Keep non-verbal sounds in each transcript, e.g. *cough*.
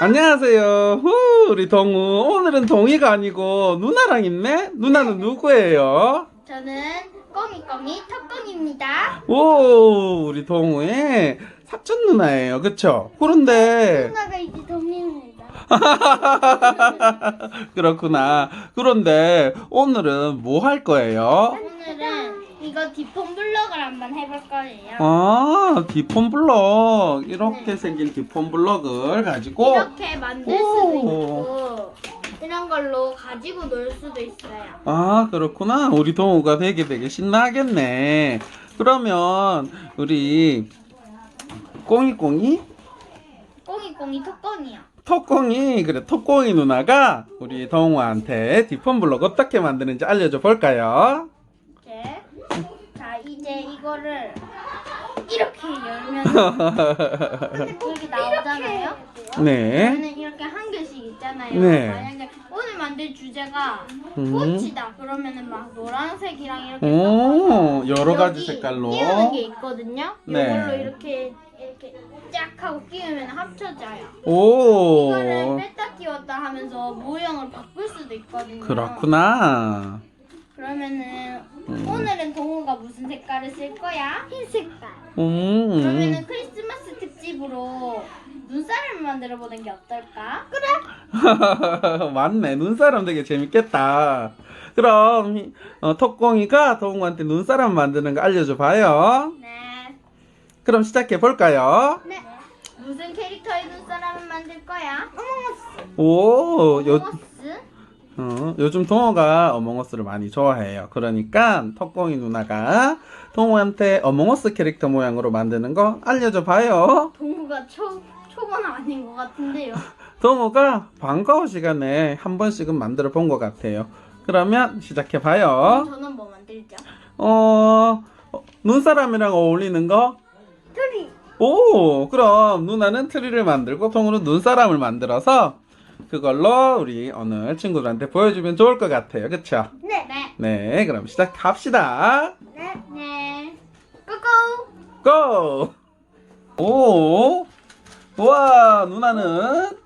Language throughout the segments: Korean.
안녕하세요. 후, 우리 동우. 오늘은 동이가 아니고 누나랑 있네? 누나는 누구예요? 저는 꽁이꽁이 턱꽁입니다. 오, 우리 동우의 사촌 누나예요. 그쵸? 그런데, 누나가 이제 동입니다. *laughs* 그렇구나. 그런데 오늘은 뭐 할 거예요? 오늘은 이거 디폰 블럭을 한번 해볼 거예요. 아, 디폰 블럭. 이렇게 네. 생긴 디폰 블럭을 가지고. 이렇게 만들 수도 오. 있고 이런 걸로 가지고 놀 수도 있어요. 아, 그렇구나. 우리 동우가 되게 되게 신나겠네. 그러면, 우리, 꽁이꽁이? 꽁이꽁이 턱꽁이요. 톡꽁이, 그래, 톡꽁이 누나가 우리 동우한테 디폰 블럭 어떻게 만드는지 알려줘 볼까요? 이거를 이렇게 열면 *laughs* 이렇게 나오잖아요. 네. 그러면 이렇게 한 개씩 있잖아요. 네. 만약에 오늘 만들 주제가 음. 꽃이다. 그러면은 막 노란색이랑 이렇게 오, 여러 가지 색깔로. 끼우는 게 있거든요. 네. 이걸로 이렇게 이렇게 쫙 하고 끼우면 합쳐져요. 오, 이거를 뺐다 끼웠다 하면서 모형을 바꿀 수도 있거든요. 그렇구나. 그러면은 음. 오늘은 동우가 무슨 색깔을 쓸 거야? 흰 색깔. 음, 그러면은 크리스마스 특집으로 눈사람을 만들어 보는 게 어떨까? 그래. *laughs* 맞네. 눈사람 되게 재밌겠다. 그럼, 어, 톡꽁이가 동우한테 눈사람 만드는 거 알려줘 봐요. 네. 그럼 시작해 볼까요? 네. 무슨 캐릭터의 눈사람을 만들 거야? 어몽어스. 오, 요, 어몽어스? 어, 요즘 동호가 어몽어스를 많이 좋아해요. 그러니까 턱공이 누나가 동호한테 어몽어스 캐릭터 모양으로 만드는 거 알려줘 봐요. 동우가 초 초반 아닌 것 같은데요. *laughs* 동호가 방과후 시간에 한 번씩은 만들어 본 것 같아요. 그러면 시작해 봐요. 저는 뭐 만들죠? 어, 어, 눈사람이랑 어울리는 거? 트리. 오, 그럼 누나는 트리를 만들고 동호는 눈사람을 만들어서 그걸로 우리 오늘 친구들한테 보여주면 좋을 것 같아요. 그쵸? 네. 네. 네, 그럼 시작합시다. 네. 네. 고고. 고! 오! 우와, 누나는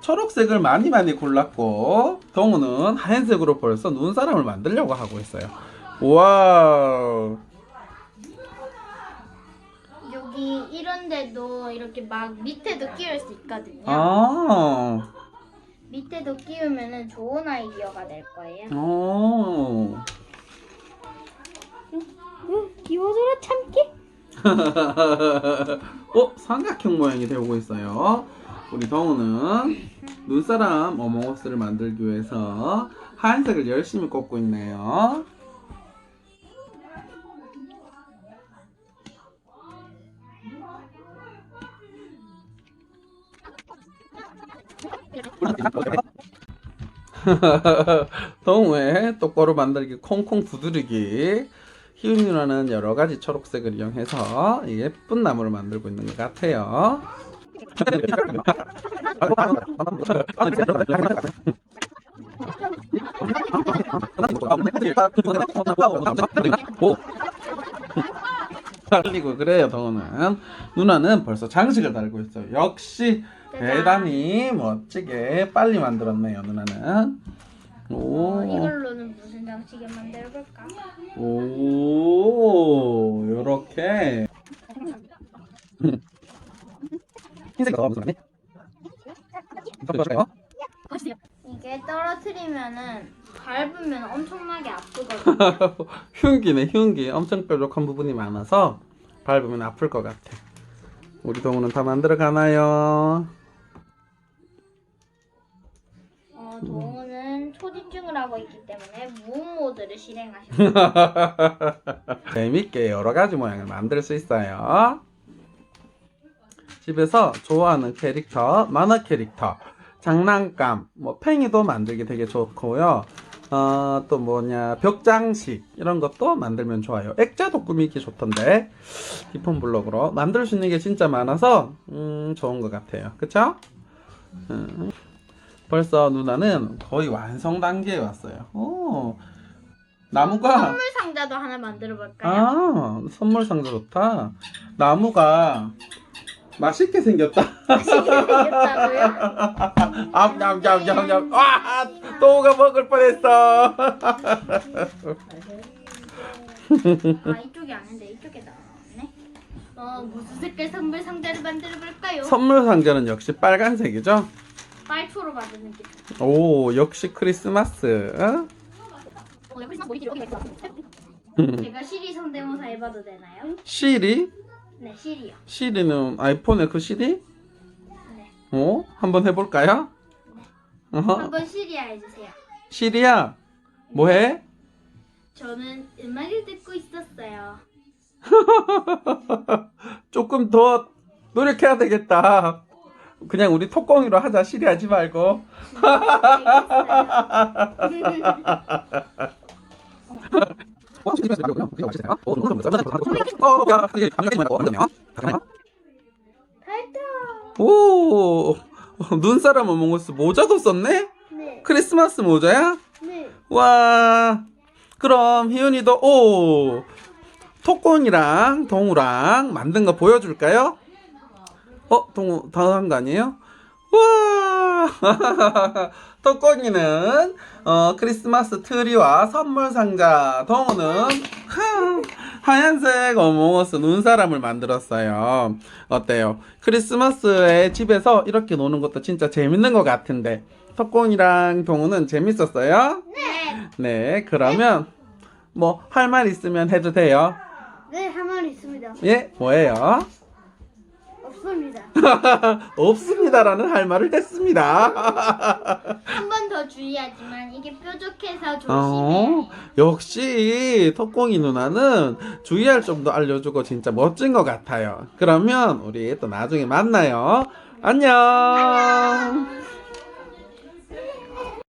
초록색을 많이 많이 골랐고, 동우는 하얀색으로 벌써 눈사람을 만들려고 하고 있어요. 우와! 여기 이런데도 이렇게 막 밑에도 끼울 수 있거든요. 아, 밑에도 끼우면은 좋은 아이디어가 될 거예요. 오. 기워줘라 참기. *laughs* 어, 삼각형 모양이 되고 있어요. 우리 동우는 눈사람 어몽어스를 만들기 위해서 하얀색을 열심히 꽂고 있네요. *laughs* 동우의 똑바로 만들기 콩콩 두드리기 희윤 누나는 여러 가지 초록색을 이용해서 예쁜 나무를 만들고 있는 것 같아요. *laughs* *laughs* 달리고 그래요 동우는 누나는 벌써 장식을 달고 있어요 역시 대단히 멋지게 빨리 만들었네요 누나는 오 어, 이걸로는 무슨 장식을 만들어 볼까? 오, 요렇게. 흰색이 더 무슨? 보실까요? 이게 떨어뜨리면은 밟으면 엄청나게 아프거든요. *laughs* 흉기네, 흉기. 엄청 뾰족한 부분이 많아서 밟으면 아플 것 같아. 우리 동우는 다 만들어 가나요? 어, 동우는 초집중을 하고 있기 때문에 무음 모드를 실행하셨어요. *laughs* 재밌게 여러 가지 모양을 만들 수 있어요. 집에서 좋아하는 캐릭터, 만화 캐릭터, 장난감, 뭐 팽이도 만들기 되게 좋고요. 어, 또 뭐냐 벽장식 이런 것도 만들면 좋아요. 액자도 꾸미기 좋던데 디폰 블록으로 만들 수 있는 게 진짜 많아서 음, 좋은 것 같아요. 그쵸? 음, 벌써 누나는 거의 완성 단계에 왔어요. 오, 나무가 선물 상자도 하나 만들어 볼까요? 아, 선물 상자 좋다. 나무가 맛있게 생겼다. 맛있게 생겼다고요? *laughs* 암냠냠냠냠. 와, 또가 먹을 뻔했어. 아 이쪽이 아닌데 이쪽에 나왔네. 어 무슨 색깔 선물 상자를 만들어 볼까요? 선물 상자는 역시 빨간색이죠? 빨초로 만드는 게. 오, 역시 크리스마스. 어? 어, 여기 있어. 제가 시리 성대모사 해봐도 되나요? 시리? 네 시리요. 시리는 아이폰의 그 시리? 네. 어? 한번 해볼까요? 어허. 한번 시리아 해주세요. 시리야, 뭐해? 저는 음악을 듣고 있었어요. *laughs* 조금 더 노력해야 되겠다. 그냥 우리 톡공이로 하자. 시리 하지 말고. *laughs* 달다. 오, *laughs* 눈사람 어몽어스 모자도 썼네? 네. 크리스마스 모자야? 네. 와, 그럼 희윤이도 오, 톡공이랑 동우랑 만든 거 보여줄까요? 어, 동우 당한 거 아니에요? 와, *laughs* 톡공이는 어, 크리스마스 트리와 선물 상자, 동우는 하, 하얀색 어몽어스 눈사람을 만들었어요. 어때요? 크리스마스에 집에서 이렇게 노는 것도 진짜 재밌는 것 같은데 톡공이랑 동우는 재밌었어요? 네. 네, 그러면 뭐 할 말 있으면 해도 돼요. 네, 한말 있습니다. 예, 뭐예요? 없습니다. *laughs* 없습니다라는 할 말을 했습니다. *laughs* 한 번 더 주의하지만 이게 뾰족해서 어, 조심해. 역시 턱공이 누나는 주의할 점도 알려주고 진짜 멋진 것 같아요. 그러면 우리 또 나중에 만나요. 안녕.